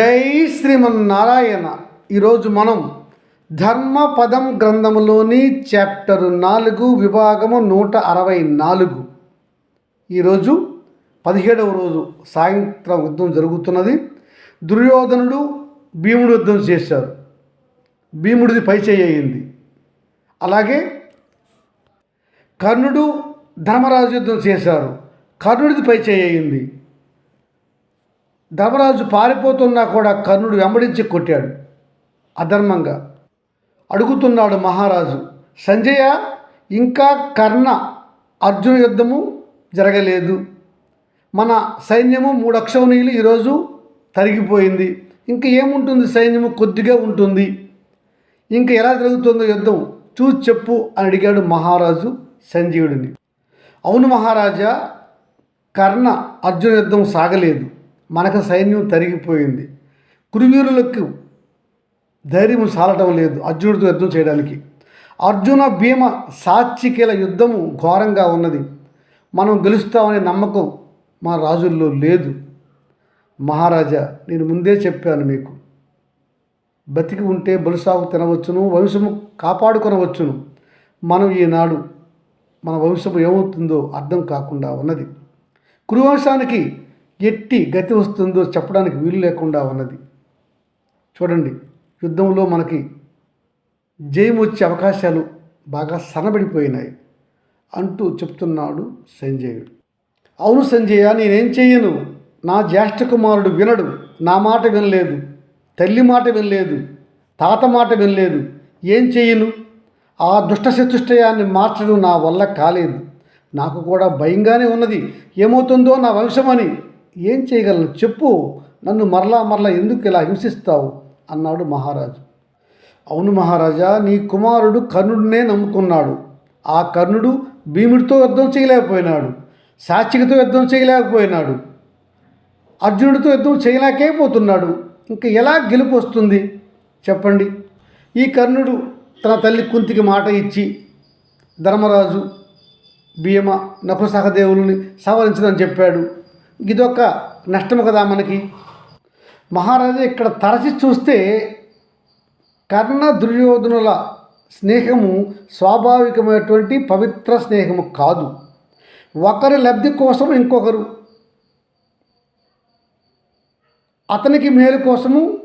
జై శ్రీమన్నారాయణ. ఈరోజు మనం ధర్మపదం గ్రంథములోని చాప్టర్ నాలుగు విభాగము నూట అరవై నాలుగు. ఈరోజు పదిహేడవ రోజు సాయంత్రం యుద్ధం జరుగుతున్నది. దుర్యోధనుడు భీముడు యుద్ధం చేశారు భీముడిది పై అయింది. అలాగే కర్ణుడు ధర్మరాజు యుద్ధం చేశారు కర్ణుడిది పై అయింది. ధర్మరాజు పారిపోతున్నా కూడా కర్ణుడు వెంబడించి కొట్టాడు. అధర్మంగా. అడుగుతున్నాడు మహారాజు సంజయ ఇంకా కర్ణ అర్జున యుద్ధము జరగలేదు. మన సైన్యము మూడు అక్షౌనీయులు ఈరోజు తరిగిపోయింది. ఇంకా ఏముంటుంది సైన్యము? కొద్దిగా ఉంటుంది. ఇంకా ఎలా జరుగుతుందో యుద్ధం చూసి చెప్పు అని అడిగాడు మహారాజు సంజీవుడిని అవును మహారాజా కర్ణ అర్జున యుద్ధం సాగలేదు. మనకు సైన్యం తరిగిపోయింది. కురువీరులకు ధైర్యం సాలటం లేదు అర్జునుడితో యుద్ధం చేయడానికి. అర్జున భీమ సాత్వికల యుద్ధము ఘోరంగా ఉన్నది. మనం గెలుస్తామనే నమ్మకం మా రాజుల్లో లేదు. మహారాజా నేను ముందే చెప్పాను మీకు. బతికి ఉంటే బలుసాగు తినవచ్చును వంశము కాపాడుకొనవచ్చును. మనం ఈనాడు మన వంశము ఏమవుతుందో అర్థం కాకుండా ఉన్నది. కురువంశానికి ఎట్టి గతి వస్తుందో చెప్పడానికి వీలు లేకుండా ఉన్నది. చూడండి యుద్ధంలో మనకి జయం వచ్చే అవకాశాలు బాగా సన్నబడిపోయినాయి అంటూ చెప్తున్నాడు సంజయుడు. అవును సంజయ నేనేం చెయ్యను? నా జ్యేష్ఠ కుమారుడు వినడు నా మాట వినలేదు తల్లి మాట వినలేదు తాత మాట వినలేదు ఏం చెయ్యను? ఆ దుష్ట చతుష్టయాన్ని మార్చడం నా వల్ల కాలేదు. నాకు కూడా భయంగానే ఉన్నది ఏమవుతుందో నా వంశమని ఏం చేయగలను? చెప్పు. నన్ను మరలా మరలా ఎందుకు ఇలా హింసిస్తావు? అన్నాడు మహారాజు. అవును మహారాజా నీ కుమారుడు కర్ణుడినే నమ్ముకున్నాడు. ఆ కర్ణుడు భీముడితో యుద్ధం చేయలేకపోయినాడు సాత్వికతో యుద్ధం చేయలేకపోయినాడు అర్జునుడితో యుద్ధం చేయలేకపోతున్నాడు. ఇంకా ఎలా గెలుపు వస్తుంది? చెప్పండి. ఈ కర్ణుడు తన తల్లి కుంతికి మాట ఇచ్చి ధర్మరాజు భీమ నకుసహదేవుల్ని సవరించదని చెప్పాడు. ఇదొక నష్టము కదా మనకి. మహారాజా ఇక్కడ తరచి చూస్తే కర్ణ దుర్యోధనుల స్నేహము స్వాభావికమైనటువంటి పవిత్ర స్నేహము కాదు. ఒకరి లబ్ధి కోసం ఇంకొకరు. అతనికి మేలు కోసము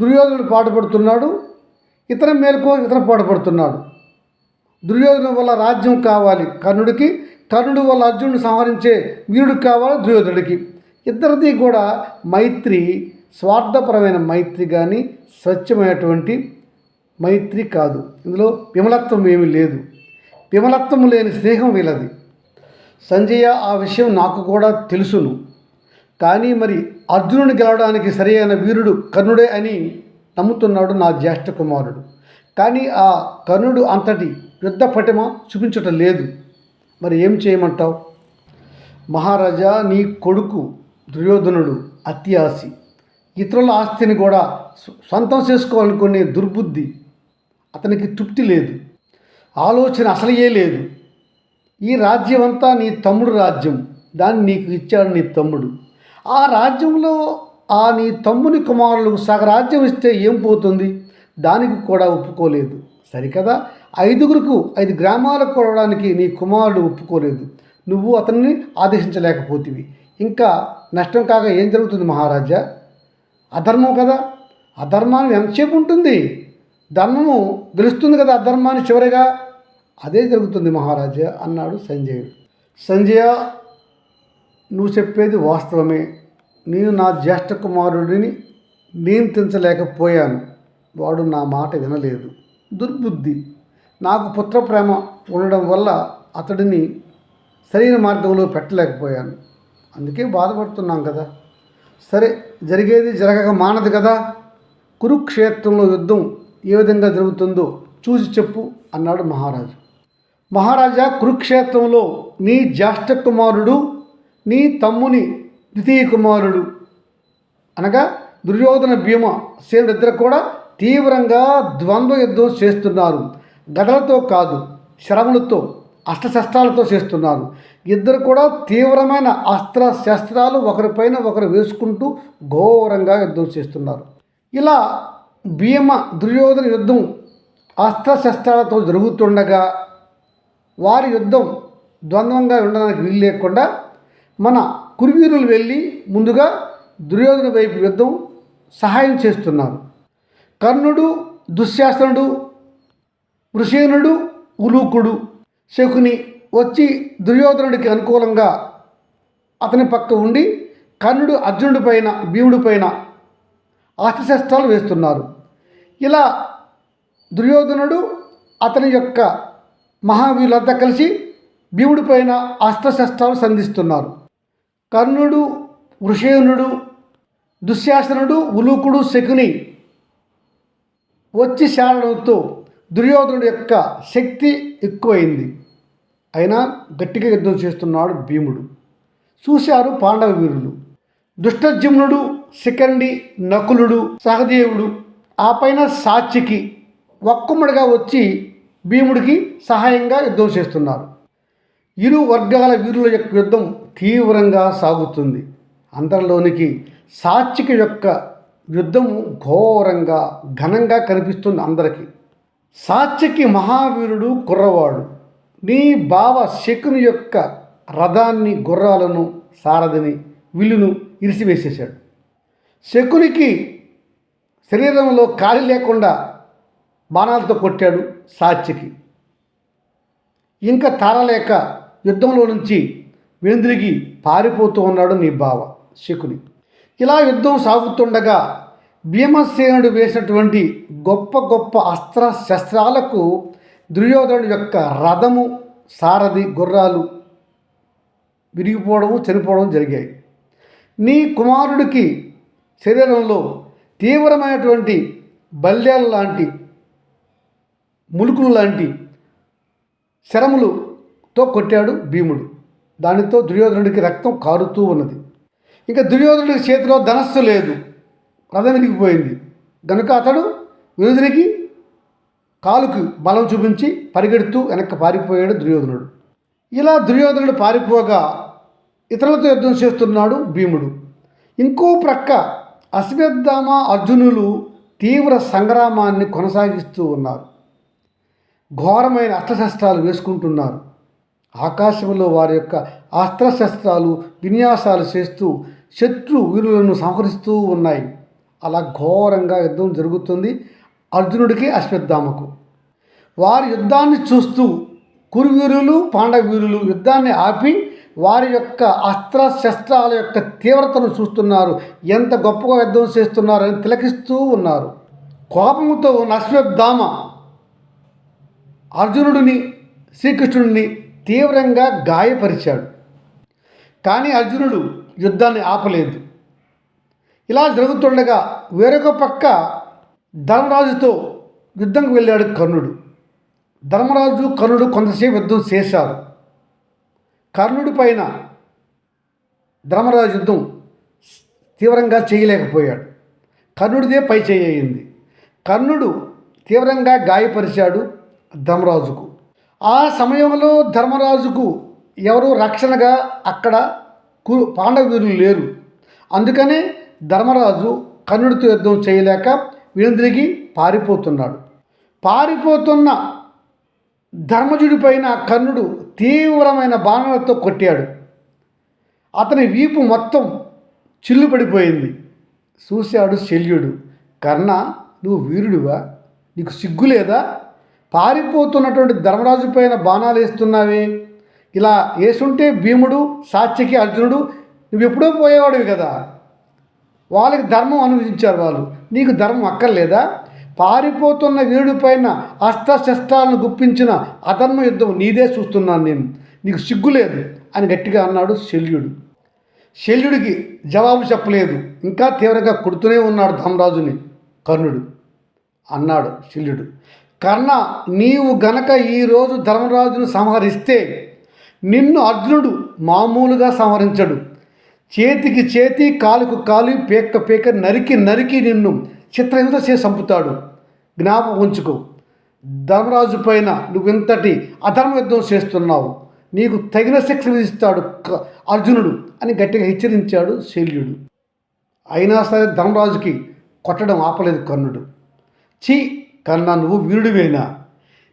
దుర్యోధనుడు పాటుపడుతున్నాడు. ఇతర మేలు కోసం ఇతర పాటుపడుతున్నాడు. దుర్యోధన వల్ల రాజ్యం కావాలి కర్ణుడికి కర్ణుడు వల్ల అర్జునుడు సంహరించే వీరుడికి కావాలి దుర్యోధనుడికి. ఇద్దరిది కూడా మైత్రి స్వార్థపరమైన మైత్రి కానీ స్వచ్ఛమైనటువంటి మైత్రి కాదు. ఇందులో విమలత్వం ఏమీ లేదు. విమలత్వం లేని స్నేహం వీళ్ళది. సంజయ ఆ విషయం నాకు కూడా తెలుసును. కానీ మరి అర్జునుని గెలవడానికి సరైన వీరుడు కర్ణుడే అని నమ్ముతున్నాడు నా జ్యేష్ఠ కుమారుడు. కానీ ఆ కర్ణుడు అంతటి యుద్ధ పటిమ చూపించటం లేదు. మరి ఏం చేయమంటావు? మహారాజా నీ కొడుకు దుర్యోధనుడు అత్యాసి ఇతరుల ఆస్తిని కూడా సొంతం చేసుకోవాలనుకునే దుర్బుద్ధి అతనికి తృప్తి లేదు. ఆలోచన అసలే లేదు. ఈ రాజ్యం అంతా నీ తమ్ముడు రాజ్యం. దాన్ని నీకు ఇచ్చాడు నీ తమ్ముడు. ఆ రాజ్యంలో ఆ నీ తమ్ముని కుమారులకు సగరాజ్యం ఇస్తే ఏం పోతుంది? దానికి కూడా ఒప్పుకోలేదు. సరికదా? ఐదుగురికి ఐదు గ్రామాలకు కొడవడానికి నీ కుమారుడు ఒప్పుకోలేదు. నువ్వు అతన్ని ఆదేశించలేకపోతివి. ఇంకా నష్టం కాక ఏం జరుగుతుంది మహారాజా? అధర్మం కదా. అధర్మాన్ని ఎంతసేపు ఉంటుంది? ధర్మము గెలుస్తుంది కదా అధర్మాన్ని చివరిగా. అదే జరుగుతుంది మహారాజా అన్నాడు సంజయుడు. సంజయ నువ్వు చెప్పేది వాస్తవమే. నేను నా జ్యేష్ఠ కుమారుడిని నియంత్రించలేకపోయాను. వాడు నా మాట వినలేదు. దుర్బుద్ధి. నాకు పుత్ర ప్రేమ ఉండడం వల్ల అతడిని సరైన మార్గంలో పెట్టలేకపోయాను. అందుకే బాధపడుతున్నాం కదా. సరే జరిగేది జరగక మానదు కదా. కురుక్షేత్రంలో యుద్ధం ఏ విధంగా జరుగుతుందో చూసి చెప్పు అన్నాడు మహారాజు. మహారాజా కురుక్షేత్రంలో నీ జ్యేష్ఠ కుమారుడు నీ తమ్ముని ద్వితీయ కుమారుడు అనగా దుర్యోధన భీమ సేనుడిద్దరు కూడా తీవ్రంగా ద్వంద్వ యుద్ధం చేస్తున్నారు. గదలతో కాదు శరములతో అస్త్రశస్త్రాలతో చేస్తున్నారు. ఇద్దరు కూడా తీవ్రమైన అస్త్ర శస్త్రాలు ఒకరిపైన ఒకరు వేసుకుంటూ ఘోరంగా యుద్ధం చేస్తున్నారు. ఇలా భీమ దుర్యోధన యుద్ధం అస్త్రశస్త్రాలతో జరుగుతుండగా వారి యుద్ధం ద్వంద్వంగా ఉండడానికి వీలు లేకుండా మన కురువీరులు వెళ్ళి ముందుగా దుర్యోధన వైపు యుద్ధం సహాయం చేస్తున్నారు. కర్ణుడు దుశ్శాసనుడు వృషేనుడు ఉలూకుడు శకుని వచ్చి దుర్యోధనుడికి అనుకూలంగా అతని పక్క ఉండి కర్ణుడు అర్జునుడి పైన భీముడి పైన అస్త్రశస్త్రాలు వేస్తున్నారు. ఇలా దుర్యోధనుడు అతని యొక్క మహావీరులంతా కలిసి భీముడి పైన అస్త్రశస్త్రాలు సంధిస్తున్నారు. కర్ణుడు వృషేనుడు దుశ్శాసనుడు ఉలూకుడు శకుని వచ్చి శారణంతో దుర్యోధనుడి యొక్క శక్తి ఎక్కువైంది. అయినా గట్టిగా యుద్ధం చేస్తున్నాడు భీముడు. చూశారు పాండవ వీరులు. దుష్టజిమ్నుడు శిఖండి నకులుడు సహదేవుడు ఆ పైన సాత్వికి ఒక్కమ్మడిగా వచ్చి భీముడికి సహాయంగా యుద్ధం చేస్తున్నారు. ఇరు వర్గాల వీరుల యొక్క యుద్ధం తీవ్రంగా సాగుతుంది. అందరిలోనికి సాత్విక యొక్క యుద్ధం ఘోరంగా ఘనంగా కనిపిస్తుంది అందరికీ. సాత్యకి మహావీరుడు కుర్రవాడు. నీ బావ శకుని యొక్క రథాన్ని గుర్రాలను సారథిని విల్లును ఇరిసివేసేశాడు. శకునికి శరీరంలో కాలి లేకుండా బాణాలతో కొట్టాడు సాత్యకి ఇంకా తారలేక యుద్ధంలో నుంచి వెనుదిరిగి పారిపోతూ ఉన్నాడు నీ బావ శకుని. ఇలా యుద్ధం సాగుతుండగా భీమసేనుడు వేసినటువంటి గొప్ప గొప్ప అస్త్ర శస్త్రాలకు దుర్యోధనుడి యొక్క రథము సారథి గుర్రాలు విరిగిపోవడము చనిపోవడం జరిగాయి. నీ కుమారుడికి శరీరంలో తీవ్రమైనటువంటి బల్యాలు లాంటి ములుకులు లాంటి శరములుతో కొట్టాడు భీముడు. దానితో దుర్యోధనుడికి రక్తం కారుతూ ఉన్నది. ఇంకా దుర్యోధనుడి చేతిలో ధనస్సు లేదు. రథం విరిగిపోయింది గనుక అతడు విరుదునికి కాలుకు బలం చూపించి పరిగెడుతూ వెనక్కి పారిపోయాడు దుర్యోధనుడు. ఇలా దుర్యోధనుడు పారిపోగా ఇతరులతో యుద్ధం చేస్తున్నాడు భీముడు. ఇంకో ప్రక్క అశ్వత్థామ అర్జునులు తీవ్ర సంగ్రామాన్ని కొనసాగిస్తూ ఉన్నారు. ఘోరమైన అస్త్రశస్త్రాలు వేసుకుంటున్నారు. ఆకాశంలో వారి యొక్క అస్త్రశస్త్రాలు విన్యాసాలు చేస్తూ శత్రు వీరులను సంహరిస్తూ ఉన్నాయి. అలా ఘోరంగా యుద్ధం జరుగుతుంది అర్జునుడికి అశ్వత్థామకు. వారి యుద్ధాన్ని చూస్తూ కురువీరులు పాండవీరులు యుద్ధాన్ని ఆపి వారి యొక్క అస్త్ర శస్త్రాల యొక్క తీవ్రతను చూస్తున్నారు. ఎంత గొప్పగా యుద్ధం చేస్తున్నారని తిలకిస్తూ ఉన్నారు. కోపంతో ఉన్న అశ్వత్థామ అర్జునుడిని శ్రీకృష్ణుడిని తీవ్రంగా గాయపరిచాడు. కానీ అర్జునుడు యుద్ధాన్ని ఆపలేదు. ఇలా జరుగుతుండగా వేరొక పక్క ధర్మరాజుతో యుద్ధంకి వెళ్ళాడు కర్ణుడు. ధర్మరాజు కర్ణుడు కొంతసేపు యుద్ధం చేశారు. కర్ణుడి పైన ధర్మరాజు యుద్ధం తీవ్రంగా చేయలేకపోయాడు. కర్ణుడిదే పై చేయింది కర్ణుడు తీవ్రంగా గాయపరిచాడు ధర్మరాజుకు. ఆ సమయంలో ధర్మరాజుకు ఎవరు రక్షణగా అక్కడ కు పాండవీరులు లేరు. అందుకనే ధర్మరాజు కర్ణుడితో యుద్ధం చేయలేక వీరందరికీ పారిపోతున్నాడు. పారిపోతున్న ధర్మజుడి పైన కర్ణుడు తీవ్రమైన బాణాలతో కొట్టాడు. అతని వీపు మొత్తం చిల్లు పడిపోయింది. చూశాడు శల్యుడు. కర్ణ నువ్వు వీరుడివా? నీకు సిగ్గు లేదా? పారిపోతున్నటువంటి ధర్మరాజు పైన బాణాలు వేస్తున్నావే. ఇలా వేసుంటే భీముడు సాత్యకి అర్జునుడు నువ్వు ఎప్పుడో పోయేవాడివి కదా. వాళ్ళకి ధర్మం అనుభవించారు వాళ్ళు. నీకు ధర్మం అక్కర్లేదా? పారిపోతున్న వీరుడి పైన అస్త్రశస్త్రాలను గుప్పించిన అధర్మ యుద్ధం నీదే చూస్తున్నాను నేను. నీకు సిగ్గులేదు అని గట్టిగా అన్నాడు శల్యుడు. శల్యుడికి జవాబు చెప్పలేదు. ఇంకా తీవ్రంగా కొడుతూనే ఉన్నాడు ధర్మరాజుని కర్ణుడు అన్నాడు శల్యుడు. కర్ణ నీవు గనక ఈరోజు ధర్మరాజును సంహరిస్తే నిన్ను అర్జునుడు మామూలుగా సంహరించడు. చేతికి చేతి కాలుకు కాలు పేక పేక నరికి నరికి నిన్ను చిత్రహింస చేసి చంపుతాడు. జ్ఞాపకం ఉంచుకో. ధర్మరాజు పైన నువ్వు ఇంతటి అధర్మ యుద్ధం చేస్తున్నావు? నీకు తగిన శిక్ష విధిస్తాడు అర్జునుడు అని గట్టిగా హెచ్చరించాడు శల్యుడు. అయినా సరే ధర్మరాజుకి కొట్టడం ఆపలేదు కర్ణుడు. ఛీ కన్నా నువ్వు వీరుడివేనా?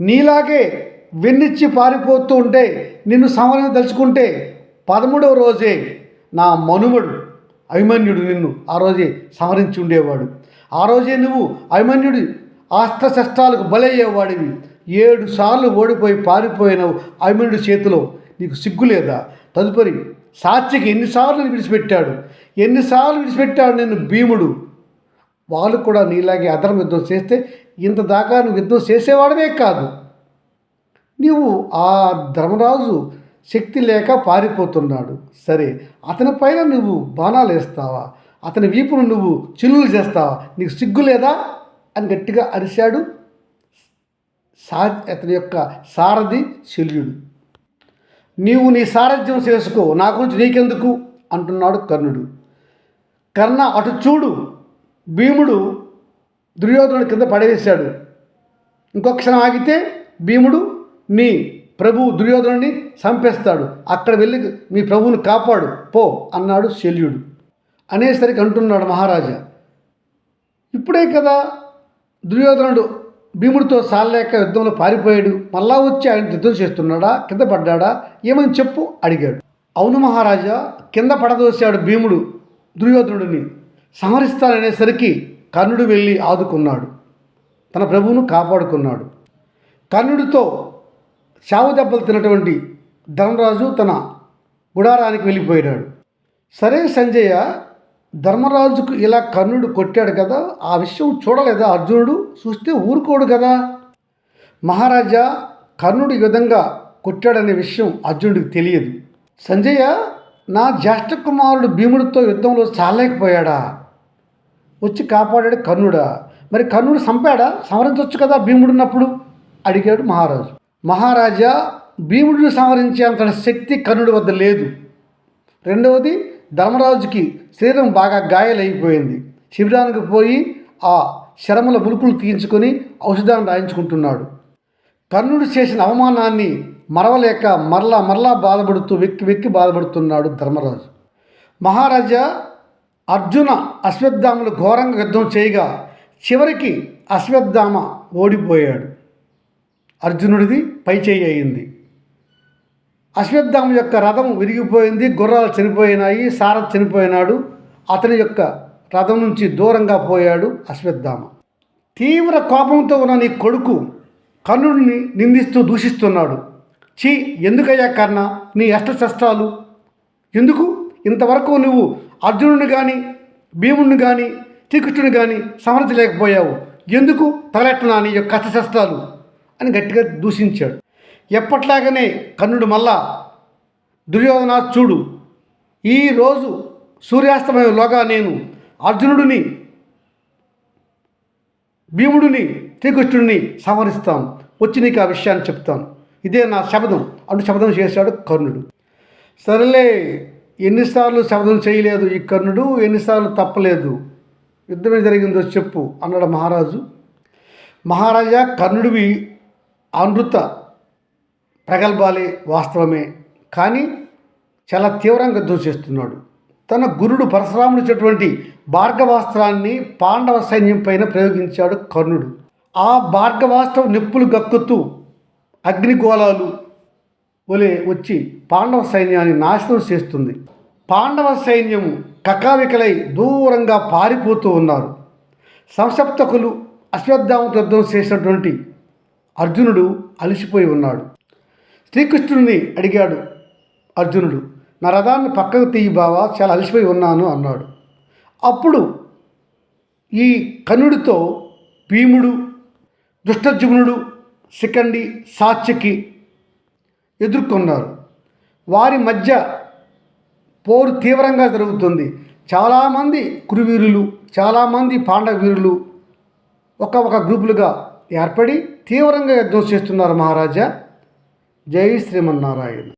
నీలాగే వెన్నిచ్చి పారిపోతూ ఉంటే నిన్ను సమరం తలుచుకుంటే పదమూడవ రోజే నా మనుమడు అభిమన్యుడు నిన్ను ఆ రోజే సంహరించి ఉండేవాడు. ఆ రోజే నువ్వు అభిమన్యుడి ఆస్త్రశస్త్రాలకు బలయ్యేవాడివి. ఏడు సార్లు ఓడిపోయి పారిపోయిన అభిమన్యుడి చేతిలో నీకు సిగ్గు లేదా? తదుపరి సాత్యకి ఎన్నిసార్లు విడిచిపెట్టాడు? ఎన్నిసార్లు విడిచిపెట్టాడు నేను భీముడు? వాళ్ళు కూడా నీలాగే అధర్మ యుద్ధం చేస్తే ఇంత దాకా నువ్వు యుద్ధం చేసేవాడమే కాదు. నీవు ఆ ధర్మరాజు శక్తి లేక పారిపోతున్నాడు. సరే అతని పైన నువ్వు బాణాలు వేస్తావా? అతని వీపును నువ్వు చిల్లులు చేస్తావా? నీకు సిగ్గు లేదా? అని గట్టిగా అరిశాడు సా అతని యొక్క సారథి శల్యుడు. నీవు నీ సారథ్యం చేసుకో నా గురించి నీకెందుకు? అంటున్నాడు కర్ణుడు. కర్ణ అటు చూడు భీముడు దుర్యోధనుడి కింద పడవేశాడు. ఇంకొక క్షణం ఆగితే భీముడు నీ ప్రభువు దుర్యోధనుడిని చంపేస్తాడు. అక్కడ వెళ్ళి మీ ప్రభువుని కాపాడు. పో అన్నాడు శల్యుడు. అనేసరికి అంటున్నాడు మహారాజా ఇప్పుడే కదా దుర్యోధనుడు భీముడితో సాలలేక యుద్ధంలో పారిపోయాడు. మళ్ళా వచ్చి ఆయన యుద్ధం చేస్తున్నాడా? కింద పడ్డాడా? ఏమని చెప్పు అడిగాడు. అవును మహారాజా కింద పడదోశాడు భీముడు దుర్యోధనుడిని. సంహరిస్తాననేసరికి కర్ణుడు వెళ్ళి ఆదుకున్నాడు. తన ప్రభువును కాపాడుకున్నాడు. కర్ణుడితో చావు దెబ్బలు తిన్నటువంటి ధర్మరాజు తన గుడారానికి వెళ్ళిపోయాడు సరే సంజయ ధర్మరాజుకు ఇలా కర్ణుడు కొట్టాడు కదా ఆ విషయం చూడలేదా అర్జునుడు? చూస్తే ఊరుకోడు కదా. మహారాజా కర్ణుడు ఈ విధంగా కొట్టాడనే విషయం అర్జునుడికి తెలియదు. సంజయ నా జ్యేష్ఠ కుమారుడు భీముడితో యుద్ధంలో చాలేకపోయాడా వచ్చి కాపాడాడు కర్ణుడా. మరి కర్ణుడు చంపాడా? సంహరించవచ్చు కదా భీముడున్నప్పుడు? అడిగాడు మహారాజు. మహారాజా భీముడిని సంహరించే అంత శక్తి కర్ణుడి వద్ద లేదు. రెండవది ధర్మరాజుకి శరీరం బాగా గాయాలైపోయింది. శిబిరానికి పోయి ఆ శరముల ములుకులు తీయించుకొని ఔషధాన్ని రాయించుకుంటున్నాడు. కర్ణుడు చేసిన అవమానాన్ని మరవలేక మరలా మరలా బాధపడుతూ వెక్కి వెక్కి బాధపడుతున్నాడు ధర్మరాజు. మహారాజా అర్జున అశ్వత్థామలు ఘోరంగా యుద్ధం చేయగా చివరికి అశ్వత్థామ ఓడిపోయాడు. అర్జునుడిది పైచేయి అయింది. అశ్వత్థామ యొక్క రథం విరిగిపోయింది గుర్రాలు చనిపోయినాయి సారథ్ చనిపోయినాడు అతని యొక్క రథం నుంచి దూరంగా పోయాడు అశ్వత్థామ. తీవ్ర కోపంతో ఉన్న నీ కొడుకు కర్ణుడిని నిందిస్తూ దూషిస్తున్నాడు. చీ ఎందుకయ్యా కర్ణ నీ అష్టశస్త్రాలు? ఎందుకు? ఇంతవరకు నువ్వు అర్జునుడిని కానీ భీముడిని కానీ శ్రీకృష్ణుని కానీ సమర్థలేకపోయావు ఎందుకు తగలెట్టనా నీ యొక్క అష్టశస్త్రాలు? అని గట్టిగా దూషించాడు. ఎప్పట్లాగనే కర్ణుడు మళ్ళా దుర్యోధన చూడు ఈరోజు సూర్యాస్తమయంలోగా నేను అర్జునుడిని భీముడిని శ్రీకృష్ణుడిని సంహరిస్తాను. వచ్చి నీకు ఆ విషయాన్ని చెప్తాను. ఇదే నా శబ్దం అంటూ శబ్దం చేశాడు కర్ణుడు. సరేలే ఎన్నిసార్లు శబ్దం చేయలేదు ఈ కర్ణుడు ఎన్నిసార్లు తప్పలేదు. యుద్ధమే జరిగిందో చెప్పు అన్నాడు మహారాజు. మహారాజా కర్ణుడివి అనృత ప్రగల్భాలే వాస్తవమే. కానీ చాలా తీవ్రంగా యుద్ధం చేస్తున్నాడు తన గురుడు పరశురాముడు ఇచ్చినటువంటి భార్గవాస్త్రాన్ని పాండవ సైన్యం పైన ప్రయోగించాడు కర్ణుడు. ఆ భార్గవాస్త్రం నిప్పులు గక్కుతూ అగ్నిగోళాలు ఒలే వచ్చి పాండవ సైన్యాన్ని నాశనం చేస్తుంది. పాండవ సైన్యం కకావికలై దూరంగా పారిపోతూ ఉన్నారు. సంసప్తకులు అశ్వత్థామతో యుద్ధం చేసినటువంటి అర్జునుడు అలసిపోయి ఉన్నాడు. శ్రీకృష్ణుడిని అడిగాడు అర్జునుడు నా రథాన్ని పక్కకు తీయి బావా చాలా అలసిపోయి ఉన్నాను అన్నాడు. అప్పుడు ఈ కనుడితో భీముడు దుష్టజుమ్నుడు శిఖండి సాత్యకి ఎదుర్కొన్నారు. వారి మధ్య పోరు తీవ్రంగా జరుగుతుంది. చాలామంది కురువీరులు చాలామంది పాండవీరులు ఒక ఒక గ్రూపులుగా ఏర్పడి తీవ్రంగా యుద్ధం చేస్తున్నారు మహారాజా. జై శ్రీమన్నారాయణ.